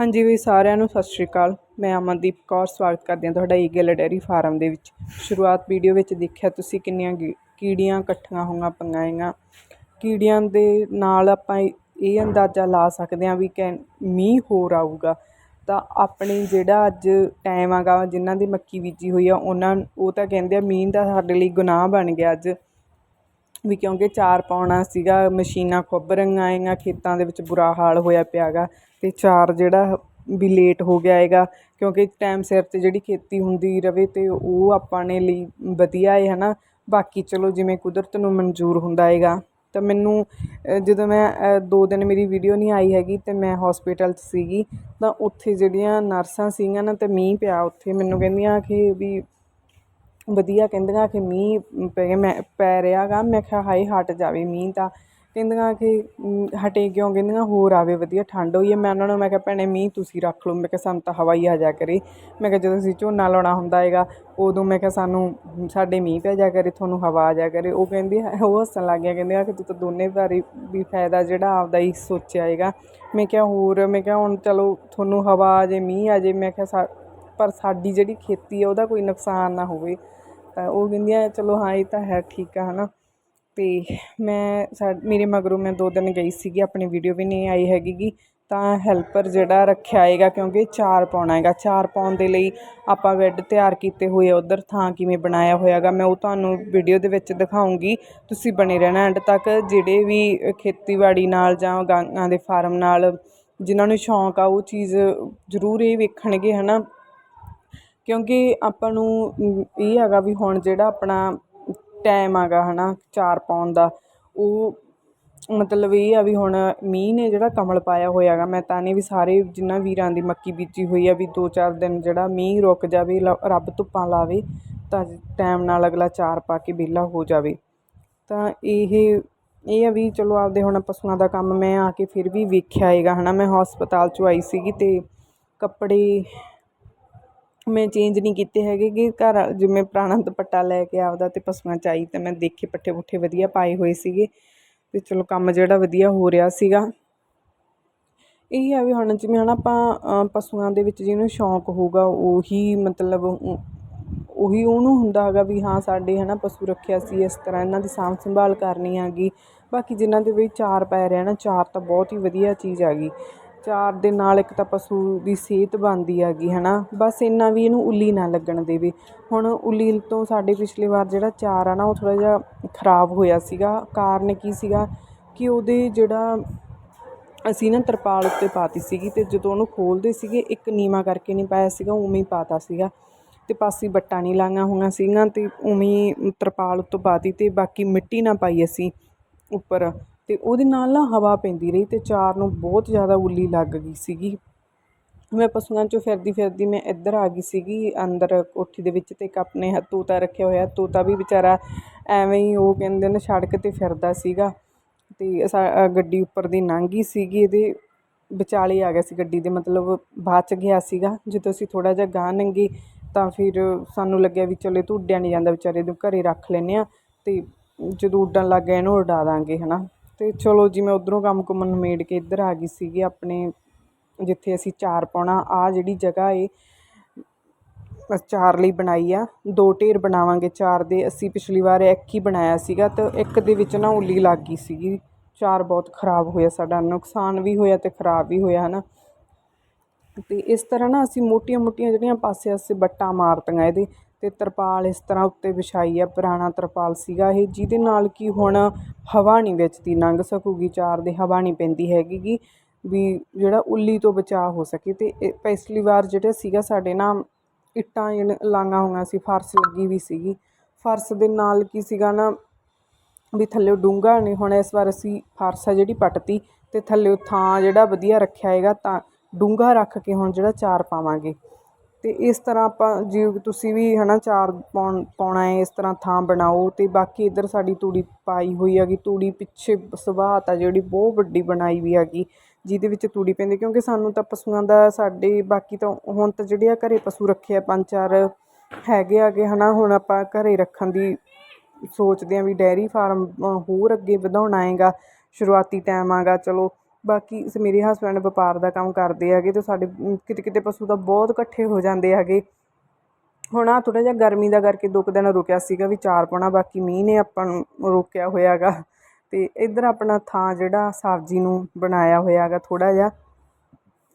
ਹਾਂਜੀ ਵੀ ਸਾਰਿਆਂ ਨੂੰ ਸਤਿ ਸ਼੍ਰੀ ਅਕਾਲ। ਮੈਂ ਅਮਨਦੀਪ ਕੌਰ, ਸਵਾਗਤ ਕਰਦੀ ਹਾਂ ਤੁਹਾਡਾ ਈਗਲ ਡੈਰੀ ਫਾਰਮ ਦੇ ਵਿੱਚ। ਸ਼ੁਰੂਆਤ ਵੀਡੀਓ ਵਿੱਚ ਦੇਖਿਆ, ਤੁਸੀਂ ਕਿੰਨੀਆਂ ਗੀ- ਕੀੜੀਆਂ ਇਕੱਠੀਆਂ ਹੋਈਆਂ ਪਈਆਂ ਕੀੜੀਆਂ ਦੇ ਨਾਲ ਆਪਾਂ ਇਹ- ਅੰਦਾਜ਼ਾ ਲਾ ਸਕਦੇ ਹਾਂ ਵੀ ਕਿ, ਮੀਂਹ ਹੋਰ ਆਊਗਾ। ਤਾਂ ਆਪਣੇ ਜਿਹੜਾ ਅੱਜ ਟਾਈਮ ਆਗਾ ਜਿਨ੍ਹਾਂ ਦੀ ਮੱਕੀ ਬੀਜੀ ਹੋਈ ਆ, ਉਹਨਾਂ ਉਹ ਤਾਂ ਕਹਿੰਦੇ ਆ ਮੀਂਹ ਦਾ ਸਾਡੇ ਲਈ ਗੁਨਾਹ ਬਣ ਗਿਆ ਅੱਜ। ਵੀ ਕਿਉਂਕਿ ਚਾਰ ਪਾਉਣਾ ਸੀਗਾ, ਮਸ਼ੀਨਾਂ ਖੁੱਬ ਰਹੀਆਂ ਹੈਗੀਆਂ ਖੇਤਾਂ ਦੇ ਵਿੱਚ ਬੁਰਾ ਹਾਲ ਹੋਇਆ ਪਿਆ ਗਾ ਅਤੇ ਚਾਰ ਜਿਹੜਾ ਵੀ ਲੇਟ ਹੋ ਗਿਆ ਹੈਗਾ, ਕਿਉਂਕਿ ਟਾਈਮ ਸਿਰ 'ਤੇ ਜਿਹੜੀ ਖੇਤੀ ਹੁੰਦੀ ਰਹੇ ਅਤੇ ਉਹ ਆਪਾਂ ਨੇ ਲਈ ਵਧੀਆ ਹੈ ਹੈ ਨਾ ਬਾਕੀ ਚਲੋ ਜਿਵੇਂ ਕੁਦਰਤ ਨੂੰ ਮਨਜ਼ੂਰ ਹੁੰਦਾ ਹੈਗਾ, ਤਾਂ ਮੈਨੂੰ ਜਦੋਂ ਮੈਂ ਦੋ ਦਿਨ ਮੇਰੀ ਵੀਡੀਓ ਨਹੀਂ ਆਈ ਹੈਗੀ ਅਤੇ ਮੈਂ ਹੋਸਪਿਟਲ 'ਚ ਸੀਗੀ, ਤਾਂ ਉੱਥੇ ਜਿਹੜੀਆਂ ਨਰਸਾਂ ਸੀਗੀਆਂ ਨਾ ਅਤੇ ਮੀਂਹ ਪਿਆ ਉੱਥੇ, ਮੈਨੂੰ ਕਹਿੰਦੀਆਂ ਕਿ ਵੀ ਵਧੀਆ, ਕਹਿੰਦੀਆਂ ਕਿ ਮੀਂਹ ਪੈ ਮੈਂ, ਪੈ ਰਿਹਾ ਗਾ ਮੈਂ ਕਿਹਾ, ਹਾਏ, ਹਟ ਜਾਵੇ ਮੀਂਹ ਤਾਂ। ਕਹਿੰਦੀਆਂ ਕਿ ਹਟੇ ਕਿਉਂ ਕਹਿੰਦੀਆਂ ਹੋਰ ਆਵੇ, ਵਧੀਆ ਠੰਡ ਹੋਈ ਹੈ। ਮੈਂ ਉਹਨਾਂ ਨੂੰ, ਮੈਂ ਕਿਹਾ, ਭੈਣੇ, ਮੀਂਹ ਤੁਸੀਂ ਰੱਖ ਲਓ। ਮੈਂ ਕਿਹਾ, ਸਾਨੂੰ ਤਾਂ ਹਵਾ ਹੀ ਆ ਜਾ ਕਰੇ। ਮੈਂ ਕਿਹਾ, ਜਦੋਂ ਅਸੀਂ ਝੋਨਾ ਲਾਉਣਾ ਹੁੰਦਾ ਹੈਗਾ, ਉਦੋਂ ਮੈਂ ਕਿਹਾ, ਸਾਨੂੰ ਸਾਡੇ ਮੀਂਹ ਪੈ ਜਾ ਕਰੇ, ਤੁਹਾਨੂੰ ਹਵਾ ਆ ਜਾ ਕਰੇ। ਉਹ ਕਹਿੰਦੀ, ਉਹ ਹੱਸਣ ਲੱਗ ਗਿਆ, ਕਹਿੰਦੇ ਆ ਕਿ ਤੂੰ ਤਾਂ ਦੋਨੇ ਵਾਰੀ ਵੀ ਫਾਇਦਾ ਜਿਹੜਾ ਆਪਦਾ ਹੀ ਸੋਚਿਆ ਹੈਗਾ। ਮੈਂ ਕਿਹਾ, ਹੋਰ? ਮੈਂ ਕਿਹਾ, ਹੁਣ ਚਲੋ, ਤੁਹਾਨੂੰ ਹਵਾ ਆ ਜੇ, ਮੀਂਹ ਆ ਜੇ। ਮੈਂ ਕਿਹਾ ਪਰ ਸਾਡੀ ਜਿਹੜੀ ਖੇਤੀ ਆ, ਉਹਦਾ ਕੋਈ ਨੁਕਸਾਨ ਨਾ ਹੋਵੇ। ਤਾਂ ਉਹ ਕਹਿੰਦੀਆਂ, ਚਲੋ, ਹਾਂ, ਇਹ ਤਾਂ ਹੈ, ਠੀਕ ਆ ਹੈ ਨਾ ਅਤੇ ਮੈਂ ਸਾ ਮੇਰੇ ਮਗਰੋਂ ਮੈਂ ਦੋ ਦਿਨ ਗਈ ਸੀਗੀ, ਆਪਣੀ ਵੀਡੀਓ ਵੀ ਨਹੀਂ ਆਈ ਹੈਗੀ ਗੀ। ਤਾਂ ਹੈਲਪਰ ਜਿਹੜਾ ਰੱਖਿਆ ਹੈਗਾ ਕਿਉਂਕਿ ਚਾਰ ਪਾਉਣਾ ਹੈਗਾ। ਚਾਰ ਪਾਉਣ ਦੇ ਲਈ ਆਪਾਂ ਬੈੱਡ ਤਿਆਰ ਕੀਤੇ ਹੋਏ ਆ ਉੱਧਰ, ਥਾਂ ਕਿਵੇਂ ਬਣਾਇਆ ਹੋਇਆ ਗਾ, ਮੈਂ ਉਹ ਤੁਹਾਨੂੰ ਵੀਡੀਓ ਦੇ ਵਿੱਚ ਦਿਖਾਉਂਗੀ। ਤੁਸੀਂ ਬਣੇ ਰਹਿਣਾ ਐਂਡ ਤੱਕ। ਜਿਹੜੇ ਵੀ ਖੇਤੀਬਾੜੀ ਨਾਲ ਜਾਂ ਗਾਂ ਦੇ ਫਾਰਮ ਨਾਲ ਜਿਨ੍ਹਾਂ ਨੂੰ ਸ਼ੌਂਕ ਆ, ਉਹ ਚੀਜ਼ ਜ਼ਰੂਰ ਇਹ ਵੇਖਣਗੇ ਹੈ ਨਾ ਕਿਉਂਕਿ ਆਪਾਂ ਨੂੰ ਇਹ ਹੈਗਾ ਵੀ ਹੁਣ ਜਿਹੜਾ ਆਪਣਾ ਟਾਈਮ ਹੈਗਾ ਹੈ ਨਾ ਚਾਰ ਪਾਉਣ ਦਾ। ਉਹ ਮਤਲਬ ਇਹ ਆ ਵੀ ਹੁਣ ਮੀਂਹ ਨੇ ਜਿਹੜਾ ਕਮਲ ਪਾਇਆ ਹੋਇਆ ਹੈਗਾ ਮੈਂ ਤਾਂ ਨਹੀਂ ਵੀ ਸਾਰੇ ਜਿਨ੍ਹਾਂ ਵੀਰਾਂ ਦੀ ਮੱਕੀ ਬੀਜੀ ਹੋਈ ਆ ਵੀ ਦੋ ਚਾਰ ਦਿਨ ਜਿਹੜਾ ਮੀਂਹ ਰੁਕ ਜਾਵੇ, ਲ- ਰੱਬ ਧੁੱਪਾਂ ਲਾਵੇ, ਤਾਂ ਟਾਈਮ ਨਾਲ ਅਗਲਾ ਚਾਰ ਪਾ ਕੇ ਵਿਹਲਾ ਹੋ ਜਾਵੇ। ਤਾਂ ਇਹ ਇਹ ਆ ਵੀ ਚਲੋ ਆਪਦੇ ਹੁਣ ਪਸ਼ੂਆਂ ਦਾ ਕੰਮ ਮੈਂ ਆ ਕੇ ਫਿਰ ਵੀ ਵੇਖਿਆ ਹੈਗਾ ਹੈ ਨਾ ਮੈਂ ਹਸਪਤਾਲ 'ਚੋਂ ਆਈ ਸੀਗੀ ਅਤੇ ਕੱਪੜੇ ਮੈਂ ਚੇਂਜ ਨਹੀਂ ਕੀਤੇ ਹੈਗੇ ਕਿ ਘਰ ਜਿਵੇਂ ਪੁਰਾਣਾ ਦੁਪੱਟਾ ਲੈ ਕੇ ਆਪਦਾ ਅਤੇ ਪਸ਼ੂਆਂ 'ਚ ਆਈ ਤਾਂ ਮੈਂ ਦੇਖੇ ਪੱਠੇ ਪੁੱਠੇ ਵਧੀਆ ਪਾਏ ਹੋਏ ਸੀਗੇ ਅਤੇ ਚਲੋ ਕੰਮ ਜਿਹੜਾ ਵਧੀਆ ਹੋ ਰਿਹਾ ਸੀਗਾ। ਇਹ ਆ ਵੀ ਹੁਣ ਜਿਵੇਂ ਹੁਣ ਆਪਾਂ ਪਸ਼ੂਆਂ ਦੇ ਵਿੱਚ ਜਿਹਨੂੰ ਸ਼ੌਂਕ ਹੋਊਗਾ ਉਹੀ ਮਤਲਬ ਉਹੀ ਉਹਨੂੰ ਹੁੰਦਾ ਹੈਗਾ ਵੀ ਹਾਂ ਸਾਡੇ ਹੈ ਨਾ ਪਸ਼ੂ ਰੱਖਿਆ ਸੀ, ਇਸ ਤਰ੍ਹਾਂ ਇਹਨਾਂ ਦੀ ਸਾਂਭ ਸੰਭਾਲ ਕਰਨੀ ਹੈਗੀ। ਬਾਕੀ ਜਿਨ੍ਹਾਂ ਦੇ ਵੀ ਚਾਰ ਪੈ ਰਿਹਾ ਨਾ, ਚਾਰ ਤਾਂ ਬਹੁਤ ਹੀ ਵਧੀਆ ਚੀਜ਼ ਹੈਗੀ। ਚਾਰ ਦੇ ਨਾਲ ਇੱਕ ਤਾਂ ਪਸ਼ੂ ਦੀ ਸਿਹਤ ਬਣਦੀ ਹੈਗੀ ਹੈ ਨਾ ਬਸ ਇੰਨਾ ਵੀ ਇਹਨੂੰ ਉੱਲੀ ਨਾ ਲੱਗਣ ਦੇਵੇ। ਹੁਣ ਉੱਲੀ ਤੋਂ ਸਾਡੇ ਪਿਛਲੇ ਵਾਰ ਜਿਹੜਾ ਚਾਰ ਆ ਨਾ, ਉਹ ਥੋੜ੍ਹਾ ਜਿਹਾ ਖਰਾਬ ਹੋਇਆ ਸੀਗਾ। ਕਾਰਨ ਕੀ ਸੀਗਾ ਕਿ ਉਹਦੇ ਜਿਹੜਾ ਅਸੀਂ ਨਾ ਤਰਪਾਲ ਉੱਤੇ ਪਾਤੀ ਸੀਗੀ ਅਤੇ ਜਦੋਂ ਉਹਨੂੰ ਖੋਲ੍ਹਦੇ ਸੀਗੇ, ਇੱਕ ਨੀਵਾਂ ਕਰਕੇ ਨਹੀਂ ਪਾਇਆ ਸੀਗਾ, ਉਵੇਂ ਹੀ ਪਾਤਾ ਸੀਗਾ। ਅਤੇ ਪਾਸੇ ਬੱਟਾਂ ਨਹੀਂ ਲਾਈਆਂ ਹੋਈਆਂ ਸੀਗੀਆਂ ਅਤੇ ਉਵੇਂ ਤਰਪਾਲ ਉੱਤੋਂ ਪਾਤੀ ਅਤੇ ਬਾਕੀ ਮਿੱਟੀ ਨਾ ਪਾਈ ਅਸੀਂ ਉੱਪਰ। ਅਤੇ ਉਹਦੇ ਨਾਲ ਨਾ ਹਵਾ ਪੈਂਦੀ ਰਹੀ ਅਤੇ ਚਾਰ ਨੂੰ ਬਹੁਤ ਜ਼ਿਆਦਾ ਉੱਲੀ ਲੱਗ ਗਈ ਸੀਗੀ। ਮੈਂ ਪਸ਼ੂਆਂ 'ਚੋਂ ਫਿਰਦੀ ਫਿਰਦੀ ਮੈਂ ਇੱਧਰ ਆ ਗਈ ਸੀਗੀ, ਅੰਦਰ ਕੋਠੀ ਦੇ ਵਿੱਚ ਅਤੇ ਇੱਕ ਆਪਣੇ ਹ- ਤੋਤਾ ਰੱਖਿਆ ਹੋਇਆ, ਤੋਤਾ ਵੀ ਵਿਚਾਰਾ ਐਵੇਂ ਹੀ ਉਹ ਕਹਿੰਦੇ ਨੇ ਸੜਕ 'ਤੇ ਫਿਰਦਾ ਸੀਗਾ ਅਤੇ ਸਾ- ਗੱਡੀ ਉੱਪਰ ਦੀ ਲੰਘ ਗਈ ਸੀਗੀ, ਇਹਦੇ ਵਿਚਾਲੇ ਆ ਗਿਆ ਸੀ ਗੱਡੀ ਦੇ ਮਤਲਬ ਬਚ ਗਿਆ ਸੀਗਾ। ਜਦੋਂ ਅਸੀਂ ਥੋੜ੍ਹਾ ਜਿਹਾ ਗਾਂਹ ਲੰਘੇ ਤਾਂ ਫਿਰ ਸਾਨੂੰ ਲੱਗਿਆ ਵੀ ਚਲੋ ਇਹ ਤੋਂ ਉੱਡਿਆ ਨਹੀਂ ਜਾਂਦਾ, ਵਿਚਾਰੇ ਨੂੰ ਘਰੇ ਰੱਖ ਲੈਂਦੇ ਹਾਂ ਅਤੇ ਜਦੋਂ ਉੱਡਣ ਲੱਗ ਗਿਆ ਇਹਨੂੰ ਉਡਾ ਦਾਂਗੇ ਹੈ ਨਾ ਅਤੇ ਚਲੋ ਜੀ, ਮੈਂ ਉੱਧਰੋਂ ਕੰਮ ਕੁੰਮ ਨਿਬੇੜ ਕੇ ਇੱਧਰ ਆ ਗਈ ਸੀਗੀ ਆਪਣੇ, ਜਿੱਥੇ ਅਸੀਂ ਚਾਰ ਪਾਉਣਾ ਆ ਜਿਹੜੀ ਜਗ੍ਹਾ ਏ ਚਾਰ ਲਈ ਬਣਾਈ ਆ, ਦੋ ਢੇਰ ਬਣਾਵਾਂਗੇ ਚਾਰ ਦੇ, ਅਸੀਂ ਪਿਛਲੀ ਵਾਰ ਇੱਕ ਹੀ ਬਣਾਇਆ ਸੀਗਾ ਤਾਂ ਇੱਕ ਦੇ ਵਿੱਚ ਨਾ ਉੱਲੀ ਲੱਗ ਗਈ ਸੀਗੀ, ਚਾਰ ਬਹੁਤ ਖਰਾਬ ਹੋਇਆ ਸਾਡਾ, ਨੁਕਸਾਨ ਵੀ ਹੋਇਆ ਅਤੇ ਖਰਾਬ ਵੀ ਹੋਇਆ ਹੈ ਨਾ ਅਤੇ ਇਸ ਤਰ੍ਹਾਂ ਨਾ ਅਸੀਂ ਮੋਟੀਆਂ ਮੋਟੀਆਂ ਜਿਹੜੀਆਂ ਪਾਸੇ ਪਾਸੇ ਬੱਟਾਂ ਮਾਰਤੀਆਂ ਇਹਦੇ ਅਤੇ ਤਰਪਾਲ ਇਸ ਤਰ੍ਹਾਂ ਉੱਤੇ ਵਿਛਾਈ ਆ, ਪੁਰਾਣਾ ਤਰਪਾਲ ਸੀਗਾ ਇਹ, ਜਿਹਦੇ ਨਾਲ ਕਿ ਹੁਣ ਹਵਾ ਨਹੀਂ ਵਿੱਚ ਦੀ ਲੰਘ ਸਕੂਗੀ, ਚਾਰ ਦੇ ਹਵਾ ਨਹੀਂ ਪੈਂਦੀ ਹੈਗੀ ਗੀ, ਵੀ ਜਿਹੜਾ ਉੱਲੀ ਤੋਂ ਬਚਾਅ ਹੋ ਸਕੇ ਅਤੇ ਇਹ ਪਿਛਲੀ ਵਾਰ ਜਿਹੜਾ ਸੀਗਾ ਸਾਡੇ ਨਾ ਇੱਟਾਂ ਜਿਹੜੀਆਂ ਲਾਈਆਂ ਹੋਈਆਂ ਸੀ, ਫਰਸ਼ ਲੱਗੀ ਵੀ ਸੀਗੀ, ਫਰਸ਼ ਦੇ ਨਾਲ ਕੀ ਸੀਗਾ ਨਾ ਵੀ ਥੱਲੇ ਡੂੰਘਾ ਨਹੀਂ ਹੁਣ ਇਸ ਵਾਰ ਅਸੀਂ ਫਰਸ਼ ਆ ਜਿਹੜੀ ਪੱਟਤੀ ਅਤੇ ਥੱਲੇ ਥਾਂ ਜਿਹੜਾ ਵਧੀਆ ਰੱਖਿਆ ਹੈਗਾ ਤਾਂ ਡੂੰਘਾ ਰੱਖ ਕੇ ਹੁਣ ਜਿਹੜਾ ਚਾਰ ਪਾਵਾਂਗੇ। ਅਤੇ ਇਸ ਤਰ੍ਹਾਂ ਆਪਾਂ ਜੇ ਤੁਸੀਂ ਵੀ ਹੈ ਨਾ ਚਾਰ ਪਾਉਣ, ਪਾਉਣਾ ਹੈ, ਇਸ ਤਰ੍ਹਾਂ ਥਾਂ ਬਣਾਓ ਅਤੇ ਬਾਕੀ ਇੱਧਰ ਸਾਡੀ ਤੂੜੀ ਪਾਈ ਹੋਈ ਹੈਗੀ, ਤੂੜੀ ਪਿੱਛੇ ਸਵਾਤ ਆ ਜਿਹੜੀ ਬਹੁਤ ਵੱਡੀ ਬਣਾਈ ਵੀ ਹੈਗੀ, ਜਿਹਦੇ ਵਿੱਚ ਤੂੜੀ ਪੈਂਦੀ ਕਿਉਂਕਿ ਸਾਨੂੰ ਤਾਂ ਪਸ਼ੂਆਂ ਦਾ ਸਾਡੇ ਬਾਕੀ ਤਾਂ ਹੁਣ ਤਾਂ ਜਿਹੜੇ ਆ ਘਰੇ ਪਸ਼ੂ ਰੱਖੇ ਆ, ਪੰਜ ਚਾਰ ਹੈਗੇ ਆਗੇ ਹੈ ਨਾ ਹੁਣ ਆਪਾਂ ਘਰੇ ਰੱਖਣ ਦੀ ਸੋਚਦੇ ਹਾਂ ਵੀ ਡੈਰੀ ਫਾਰਮ ਹੋਰ ਅੱਗੇ ਵਧਾਉਣਾ ਹੈਗਾ, ਸ਼ੁਰੂਆਤੀ ਟਾਈਮ ਆਗਾ, ਚਲੋ ਬਾਕੀ ਮੇਰੇ ਹਸਬੈਂਡ ਵਪਾਰ ਦਾ ਕੰਮ ਕਰਦੇ ਹੈਗੇ ਅਤੇ ਸਾਡੇ ਕਿਤੇ ਕਿਤੇ ਪਸ਼ੂ ਤਾਂ ਬਹੁਤ ਇਕੱਠੇ ਹੋ ਜਾਂਦੇ ਹੈਗੇ। ਹੁਣ ਆਹ ਥੋੜ੍ਹਾ ਜਿਹਾ ਗਰਮੀ ਦਾ ਕਰਕੇ ਦੋ ਕੁ ਦਿਨ ਰੁਕਿਆ ਸੀਗਾ, ਵੀ ਚਾਰ ਪਾਉਣਾ ਬਾਕੀ ਮੀਂਹ ਨੇ ਆਪਾਂ ਨੂੰ ਰੋਕਿਆ ਹੋਇਆ ਹੈਗਾ। ਅਤੇ ਇੱਧਰ ਆਪਣਾ ਥਾਂ ਜਿਹੜਾ ਸਬਜ਼ੀ ਨੂੰ ਬਣਾਇਆ ਹੋਇਆ ਹੈਗਾ ਥੋੜ੍ਹਾ ਜਿਹਾ।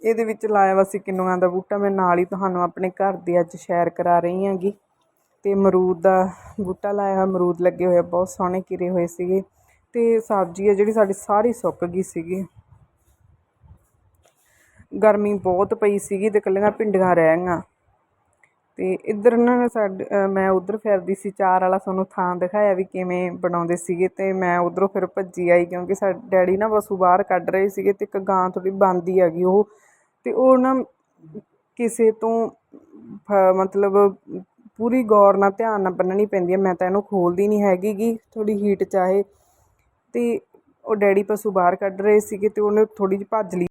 ਇਹਦੇ ਵਿੱਚ ਲਾਇਆ ਵਾ ਸੀ ਕਿੰਨੂਆਂ ਦਾ ਬੂਟਾ, ਮੈਂ ਨਾਲ ਹੀ ਤੁਹਾਨੂੰ ਆਪਣੇ ਘਰ ਦੀ ਅੱਜ ਸੈਰ ਕਰਾ ਰਹੀ ਹਾਂਗੀ। ਅਤੇ ਅਮਰੂਦ ਦਾ ਬੂਟਾ ਲਾਇਆ ਹੋਇਆ, ਅਮਰੂਦ ਲੱਗੇ ਹੋਏ ਬਹੁਤ ਸੋਹਣੇ ਕਿਰੇ ਹੋਏ ਸੀਗੇ। ਅਤੇ ਸਬਜ਼ੀ ਆ ਜਿਹੜੀ ਸਾਡੀ ਸਾਰੀ ਸੁੱਕ ਗਈ ਸੀਗੀ। ਗਰਮੀ ਬਹੁਤ ਪਈ ਸੀਗੀ ਤੇ ਇਕੱਲੀਆਂ ਭਿੰਡੀਆਂ ਰਹਿ ਗਈਆਂ। ਤੇ ਇੱਧਰ ਨਾ ਨੇ ਸਾਡੇ ਮੈਂ ਉਧਰ ਫਿਰਦੀ ਸੀ, ਚਾਰ ਵਾਲਾ ਸਾਨੂੰ ਥਾਂ ਦਿਖਾਇਆ ਵੀ ਕਿਵੇਂ ਬਣਾਉਂਦੇ ਸੀਗੇ ਤੇ ਮੈਂ ਉਧਰੋਂ ਫਿਰ ਭੱਜੀ ਆਈ ਕਿਉਂਕਿ ਸਾਡੇ ਡੈਡੀ ਨਾ ਪਸ਼ੂ ਬਾਹਰ ਕੱਢ ਰਹੇ ਸੀਗੇ ਤੇ ਇੱਕ ਗਾਂ ਥੋੜੀ ਬੰਦੀ ਹੈਗੀ ਉਹ। ਤੇ ਉਹ ਨਾ ਕਿਸੇ ਤੋਂ ਫ- ਮਤਲਬ ਪੂਰੀ ਗੌਰ ਨਾਲ ਧਿਆਨ ਨਾਲ ਬੰਨਣੀ ਪੈਂਦੀ ਹੈ। ਮੈਂ ਤਾਂ ਇਹਨੂੰ ਖੋਲਦੀ ਨਹੀਂ ਹੈਗੀ ਗੀ ਥੋੜੀ ਹੀਟ ਚਾਹੇ। ਤੇ ਉਹ ਡੈਡੀ ਪਸ਼ੂ ਬਾਹਰ ਕੱਢ ਰਹੇ ਸੀਗੇ ਤੇ ਉਹਨੇ ਥੋੜੀ ਜਿਹੀ ਭੱਜ ਲਈ।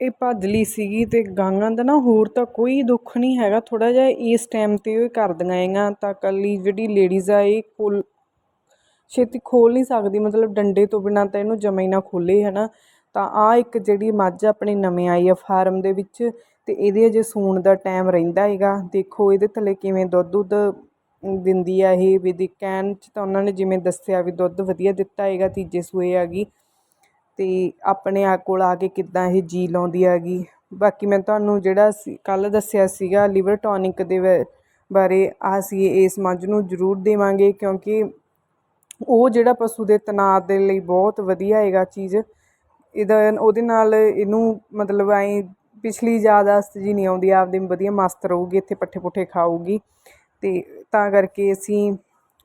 ਇਹ ਭੱਜ ਲਈ ਸੀਗੀ ਤੇ ਗਾਂਆਂ ਦਾ ਨਾ ਹੋਰ ਤਾਂ ਕੋਈ ਦੁੱਖ ਨਹੀਂ ਹੈਗਾ। ਥੋੜਾ ਜਿਹਾ ਇਸ ਟਾਈਮ ਤੇ ਉਹ ਕਰਦੀਆਂ ਹੈਗਾ ਤਾਂ ਕੱਲੀ ਜਿਹੜੀ ਲੇਡੀਜ਼ ਆ, ਇਹ ਖੋਲ ਛੇਤੀ ਖੋਲ ਨਹੀਂ ਸਕਦੀ। ਮਤਲਬ ਡੰਡੇ ਤੋਂ ਬਿਨਾਂ ਤਾਂ ਇਹਨੂੰ ਜਮਾ ਹੀ ਨਾ ਖੋਲੇ, ਹਨਾ। ਤਾਂ ਆ ਇੱਕ ਜਿਹੜੀ ਮੱਝ ਆਪਣੀ ਨਵੇਂ ਆਈ ਆ ਫਾਰਮ ਦੇ ਵਿੱਚ ਤੇ ਇਹਦੇ ਅਜੇ ਸੂਣ ਦਾ ਟਾਈਮ ਰਹਿੰਦਾ ਹੈਗਾ। ਦੇਖੋ ਇਹਦੇ ਥੱਲੇ ਕਿਵੇਂ ਦੁੱਧ ਦੁੱਧ ਦਿੰਦੀ ਆ ਇਹ, ਵੀ ਦੀ ਕੈਨ ਚ ਤਾਂ ਉਹਨਾਂ ਨੇ ਜਿਵੇਂ ਦੱਸਿਆ ਵੀ ਦੁੱਧ ਵਧੀਆ ਦਿੱਤਾ ਹੈਗਾ, ਤੀਜੇ ਸੂਏ ਆ ਗਈ। ਅਤੇ ਆਪਣੇ ਆ ਕੋਲ ਆ ਕੇ ਕਿੱਦਾਂ ਇਹ ਜੀ ਲਾਉਂਦੀ ਹੈਗੀ। ਬਾਕੀ ਮੈਂ ਤੁਹਾਨੂੰ ਜਿਹੜਾ ਸੀ, ਕੱਲ੍ਹ ਦੱਸਿਆ ਸੀਗਾ ਲਿਵਰ ਟੌਨਿਕ ਦੇ ਵ- ਬਾਰੇ ਅਸੀਂ ਇਸ ਮੱਝ ਨੂੰ ਜ਼ਰੂਰ ਦੇਵਾਂਗੇ ਕਿਉਂਕਿ ਉਹ ਜਿਹੜਾ ਪਸ਼ੂ ਦੇ ਤਣਾਅ ਦੇ ਲਈ ਬਹੁਤ ਵਧੀਆ ਹੈਗਾ ਚੀਜ਼। ਇਹਦਾ, ਉਹਦੇ ਨਾਲ ਇਹਨੂੰ ਮਤਲਬ ਐਂ ਪਿਛਲੀ ਯਾਦਾਸ਼ਤ ਜੀ ਨਹੀਂ ਆਉਂਦੀ, ਆਪਦੇ ਵਧੀਆ ਮਸਤ ਰਹੂਗੀ, ਇੱਥੇ ਪੱਠੇ ਪੁੱਠੇ ਖਾਊਗੀ। ਅਤੇ ਤਾਂ ਕਰਕੇ ਅਸੀਂ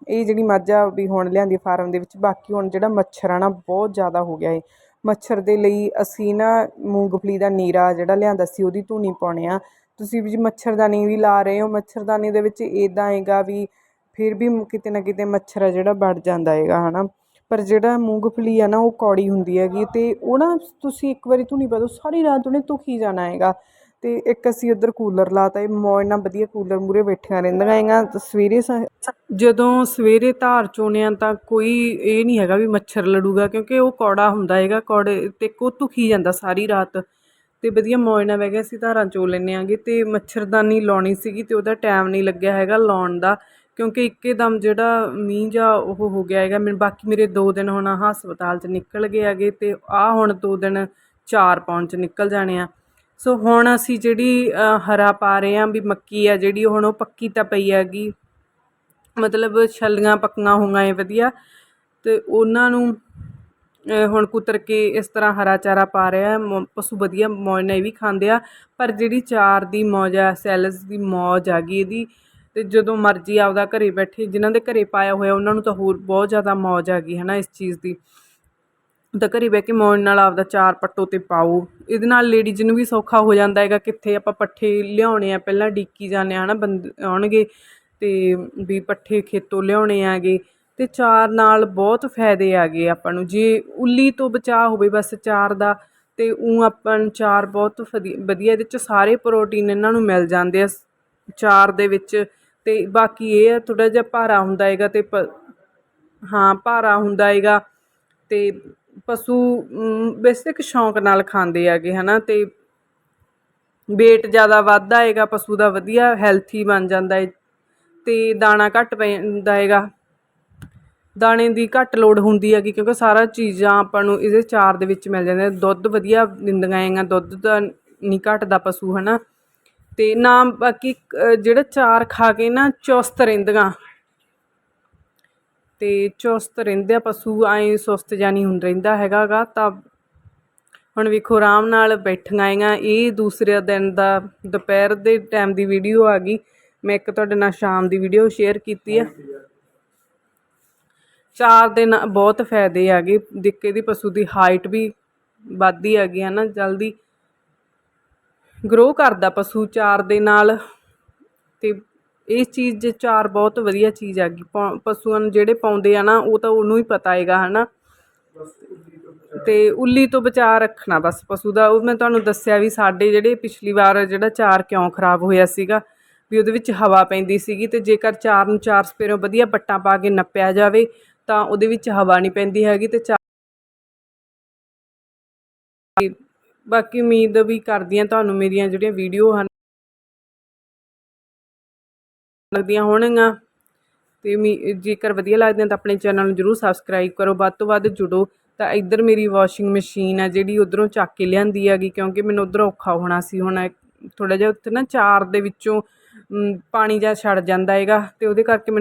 ਇਹ ਜਿਹੜੀ ਮੱਝ ਆ ਵੀ ਹੁਣ ਲਿਆਂਦੀ ਫਾਰਮ ਦੇ ਵਿੱਚ, ਬਾਕੀ ਹੁਣ ਜਿਹੜਾ ਮੱਛਰ ਆ ਨਾ, ਬਹੁਤ ਜ਼ਿਆਦਾ ਹੋ ਗਿਆ ਏ। ਮੱਛਰ ਦੇ ਲਈ ਅਸੀਂ ਨਾ ਮੂੰਗਫਲੀ ਦਾ ਨੀਰਾ ਜਿਹੜਾ ਲਿਆਂਦਾ ਸੀ, ਉਹਦੀ ਧੂਣੀ ਪਾਉਣੇ ਆ। ਤੁਸੀਂ ਵੀ ਜੀ ਮੱਛਰਦਾਨੀ ਵੀ ਲਾ ਰਹੇ ਹੋ, ਮੱਛਰਦਾਨੀ ਦੇ ਵਿੱਚ ਇਦਾਂ ਹੈਗਾ ਵੀ ਫਿਰ ਵੀ ਕਿਤੇ ਨਾ ਕਿਤੇ ਮੱਛਰ ਆ ਜਿਹੜਾ ਵੜ ਜਾਂਦਾ ਹੈਗਾ, ਹਨਾ। ਪਰ ਜਿਹੜਾ ਮੂੰਗਫਲੀ ਆ ਨਾ, ਉਹ ਕੌੜੀ ਹੁੰਦੀ ਹੈਗੀ ਅਤੇ ਉਹ ਨਾ ਤੁਸੀਂ ਇੱਕ ਵਾਰੀ ਧੂਣੀ ਪਾ ਦਿਓ, ਸਾਰੀ ਰਾਤ ਉਹਨੇ ਧੁਖੀ ਜਾਣਾ ਹੈਗਾ। ਅਤੇ ਇੱਕ ਅਸੀਂ ਉੱਧਰ ਕੂਲਰ ਲਾਤਾ ਇਹ ਮੌਜ ਨਾਲ ਵਧੀਆ ਕੂਲਰ ਮੂਹਰੇ ਬੈਠੀਆਂ ਰਹਿੰਦੀਆਂ ਹੈਗੀਆਂ ਸਵੇਰੇ ਸ- ਜਦੋਂ ਸਵੇਰੇ ਧਾਰ ਚੋਣੇ ਆ ਤਾਂ ਕੋਈ ਇਹ ਨਹੀਂ ਹੈਗਾ ਵੀ ਮੱਛਰ ਲੜੂਗਾ, ਕਿਉਂਕਿ ਉਹ ਕੌੜਾ ਹੁੰਦਾ ਹੈਗਾ, ਕੌੜੇ ਤੇ ਉਹ ਧੁਖੀ ਜਾਂਦਾ ਸਾਰੀ ਰਾਤ। ਅਤੇ ਵਧੀਆ ਮੌਜ ਨਾਲ ਬਹਿ ਗਿਆ, ਅਸੀਂ ਧਾਰਾਂ ਚੋ ਲੈਂਦੇ ਆਂਗੇ ਅਤੇ ਮੱਛਰਦਾਨੀ ਲਾਉਣੀ ਸੀਗੀ ਅਤੇ ਉਹਦਾ ਟਾਈਮ ਨਹੀਂ ਲੱਗਿਆ ਹੈਗਾ ਲਾਉਣ ਦਾ, ਕਿਉਂਕਿ ਇੱਕੇ ਦਮ ਜਿਹੜਾ ਮੀਂਹ ਜਾਂ ਉਹ ਹੋ ਗਿਆ ਹੈਗਾ ਮੈਨੂੰ ਬਾਕੀ ਮੇਰੇ 2 ਦਿਨ ਹੁਣ ਹਸਪਤਾਲ 'ਚ ਨਿਕਲ ਗਏ ਹੈਗੇ ਅਤੇ ਆਹ ਹੁਣ 2 ਦਿਨ ਚਾਰ ਪਾਉਣ 'ਚ ਨਿਕਲ ਜਾਣੇ ਆ। ਸੋ ਹੁਣ ਅਸੀਂ ਜਿਹੜੀ ਹਰਾ ਪਾ ਰਹੇ ਹਾਂ ਵੀ ਮੱਕੀ ਆ ਜਿਹੜੀ, ਹੁਣ ਉਹ ਪੱਕੀ ਤਾਂ ਪਈ ਹੈਗੀ। ਮਤਲਬ ਛੱਲੀਆਂ ਪੱਕੀਆਂ ਹੋਈਆਂ ਏ, ਵਧੀਆ। ਤੇ ਉਹਨਾਂ ਨੂੰ ਹੁਣ ਕੁਤਰ ਕੇ ਇਸ ਤਰ੍ਹਾਂ ਹਰਾ ਚਾਰਾ ਪਾ ਰਿਹਾ ਮ- ਪਸ਼ੂ ਵਧੀਆ ਮੌਜ ਨਾਲ ਵੀ ਖਾਂਦੇ ਆ। ਪਰ ਜਿਹੜੀ ਚਾਰ ਦੀ ਮੌਜ ਆ, ਸੈਲਸ ਦੀ ਮੌਜ ਆ ਗਈ ਇਹਦੀ, ਤੇ ਜਦੋਂ ਮਰਜ਼ੀ ਆਪਦਾ ਘਰੇ ਬੈਠੇ, ਜਿਨ੍ਹਾਂ ਦੇ ਘਰੇ ਪਾਇਆ ਹੋਇਆ, ਉਹਨਾਂ ਨੂੰ ਤਾਂ ਹੋਰ ਬਹੁਤ ਜ਼ਿਆਦਾ ਮੌਜ ਆ ਗਈ ਹੈ ਨਾ ਇਸ ਚੀਜ਼ ਦੀ। ਤਾਂ ਘਰ ਬਹਿ ਕੇ ਮੌਜ ਨਾਲ ਆਪਦਾ ਚਾਰ ਪੱਟੋ ਤੇ ਪਾਓ। ਇਹਦੇ ਨਾਲ ਲੇਡੀਜ਼ ਨੂੰ ਵੀ ਸੌਖਾ ਹੋ ਜਾਂਦਾ ਹੈਗਾ ਕਿੱਥੇ ਆਪਾਂ ਪੱਠੇ ਲਿਆਉਣੇ ਆ, ਪਹਿਲਾਂ ਡੀਕੀ ਜਾਂਦੇ ਆ ਨਾ ਬੰਦੇ ਆਉਣਗੇ ਅਤੇ ਵੀ ਪੱਠੇ ਖੇਤੋਂ ਲਿਆਉਣੇ ਹੈਗੇ ਅਤੇ ਚਾਰ ਨਾਲ ਬਹੁਤ ਫਾਇਦੇ ਹੈਗੇ ਆਪਾਂ ਨੂੰ। ਜੇ ਉੱਲੀ ਤੋਂ ਬਚਾਅ ਹੋਵੇ ਬਸ ਚਾਰ ਦਾ ਅਤੇ ਉਹ ਆਪਾਂ ਨੂੰ ਚਾਰ ਬਹੁਤ ਫਦੀ- ਵਧੀਆ, ਇਹਦੇ ਚ ਸਾਰੇ ਪ੍ਰੋਟੀਨ ਇਹਨਾਂ ਨੂੰ ਮਿਲ ਜਾਂਦੇ ਆ ਚਾਰ ਦੇ ਵਿੱਚ। ਅਤੇ ਬਾਕੀ ਇਹ ਆ, ਥੋੜ੍ਹਾ ਜਿਹਾ ਭਾਰਾ ਹੁੰਦਾ ਹੈਗਾ ਅਤੇ ਪ- ਹਾਂ, ਭਾਰਾ ਹੁੰਦਾ ਹੈਗਾ ਅਤੇ ਪਸ਼ੂ ਬੇਸਿਕ ਸ਼ੌਂਕ ਨਾਲ ਖਾਂਦੇ ਹੈਗੇ ਹੈ ਨਾ ਅਤੇ ਵੇਟ ਜ਼ਿਆਦਾ ਵੱਧਦਾ ਹੈਗਾ, ਪਸ਼ੂ ਦਾ ਵਧੀਆ ਹੈਲਥੀ ਬਣ ਜਾਂਦਾ ਹੈ ਅਤੇ ਦਾਣਾ ਘੱਟ ਪੈਂਦਾ ਹੈਗਾ। ਦਾਣੇ ਦੀ ਘੱਟ ਲੋੜ ਹੁੰਦੀ ਹੈਗੀ, ਕਿਉਂਕਿ ਸਾਰਾ ਚੀਜ਼ਾਂ ਆਪਾਂ ਨੂੰ ਇਹਦੇ ਚਾਰ ਦੇ ਵਿੱਚ ਮਿਲ ਜਾਂਦੀਆਂ, ਦੁੱਧ ਵਧੀਆ ਦਿੰਦੀਆਂ ਹੈਗੀਆਂ, ਦੁੱਧ ਦਾ ਨਹੀਂ ਘਟਦਾ ਪਸ਼ੂ ਹੈ ਨਾ ਅਤੇ ਨਾ ਬਾਕੀ ਜਿਹੜਾ ਚਾਰ ਖਾ ਕੇ ਨਾ ਚੁਸਤ ਰਹਿੰਦੀਆਂ। ਅਤੇ ਚੁਸਤ ਰਹਿੰਦੇ ਆ ਪਸ਼ੂ, ਐਂ ਸੁਸਤ ਜਾਨੀ ਹੁੰਦਾ ਰਹਿੰਦਾ ਹੈਗਾ ਗਾ ਤਾਂ ਹੁਣ ਵੇਖੋ, ਆਰਾਮ ਨਾਲ ਬੈਠੀਆਂ ਆਈਆਂ ਇਹ ਦੂਸਰੇ ਦਿਨ ਦਾ ਦੁਪਹਿਰ ਦੇ ਟਾਈਮ ਦੀ ਵੀਡੀਓ ਆ ਗਈ। ਮੈਂ ਇੱਕ ਤੁਹਾਡੇ ਨਾਲ ਸ਼ਾਮ ਦੀ ਵੀਡੀਓ ਸ਼ੇਅਰ ਕੀਤੀ ਆ। ਚਾਰ ਦਿਨ ਬਹੁਤ ਫਾਇਦੇ ਹੈਗੇ। ਦਿੱਕੇ ਦੀ ਪਸ਼ੂ ਦੀ ਹਾਈਟ ਵੀ ਵੱਧਦੀ ਹੈਗੀ ਹੈ ਨਾ, ਜਲਦੀ ਗਰੋ ਕਰਦਾ ਪਸ਼ੂ ਚਾਰ ਦੇ ਨਾਲ। ਤੇ ਇਸ ਚੀਜ਼ ਜੇ ਚਾਰ ਬਹੁਤ ਵਧੀਆ ਚੀਜ਼ ਹੈਗੀ। ਪਾ- ਪਸ਼ੂਆਂ ਨੂੰ ਜਿਹੜੇ ਪਾਉਂਦੇ ਆ ਨਾ, ਉਹ ਤਾਂ ਉਹਨੂੰ ਹੀ ਪਤਾ ਹੈਗਾ ਹੈ ਨਾ ਅਤੇ ਉੱਲੀ ਤੋਂ ਬਚਾਅ ਰੱਖਣਾ ਬਸ ਪਸ਼ੂ ਦਾ। ਉਹ ਮੈਂ ਤੁਹਾਨੂੰ ਦੱਸਿਆ ਵੀ ਸਾਡੇ ਜਿਹੜੇ ਪਿਛਲੀ ਵਾਰ ਜਿਹੜਾ ਚਾਰ ਕਿਉਂ ਖਰਾਬ ਹੋਇਆ ਸੀਗਾ, ਵੀ ਉਹਦੇ ਵਿੱਚ ਹਵਾ ਪੈਂਦੀ ਸੀਗੀ ਅਤੇ ਜੇਕਰ ਚਾਰ ਨੂੰ ਚਾਰ ਸਪੇਰੋਂ ਵਧੀਆ ਬੱਟਾਂ ਪਾ ਕੇ ਨੱਪਿਆ ਜਾਵੇ, ਤਾਂ ਉਹਦੇ ਵਿੱਚ ਹਵਾ ਨਹੀਂ ਪੈਂਦੀ ਹੈਗੀ ਅਤੇ ਚਾਰ ਬਾਕੀ ਉਮੀਦ ਵੀ ਕਰਦੀ ਹਾਂ ਤੁਹਾਨੂੰ ਮੇਰੀਆਂ ਜਿਹੜੀਆਂ ਵੀਡੀਓ ਹਨ ਲੱਗਦੀਆਂ ਹੋਣਗੀਆਂ। ਅਤੇ ਮੀ, ਜੇਕਰ ਵਧੀਆ ਲੱਗਦੀਆਂ ਤਾਂ ਆਪਣੇ ਚੈਨਲ ਨੂੰ ਜ਼ਰੂਰ ਸਬਸਕ੍ਰਾਈਬ ਕਰੋ। ਵੱਧ ਤੋਂ ਵੱਧ ਜੁੜੋ। ਤਾਂ ਇੱਧਰ ਮੇਰੀ ਵਾਸ਼ਿੰਗ ਮਸ਼ੀਨ ਆ ਜਿਹੜੀ ਉੱਧਰੋਂ ਚੱਕ ਕੇ ਲਿਆਂਦੀ ਹੈਗੀ, ਕਿਉਂਕਿ ਮੈਨੂੰ ਉੱਧਰੋਂ ਔਖਾ ਹੋਣਾ ਸੀ। ਹੁਣ ਥੋੜ੍ਹਾ ਜਿਹਾ ਉੱਥੇ ਨਾ ਚਾਰ ਦੇ ਵਿੱਚੋਂ ਪਾਣੀ ਜਿਹਾ ਛੱਡ ਜਾਂਦਾ ਹੈਗਾ ਅਤੇ ਉਹਦੇ ਕਰਕੇ ਮੈਨੂੰ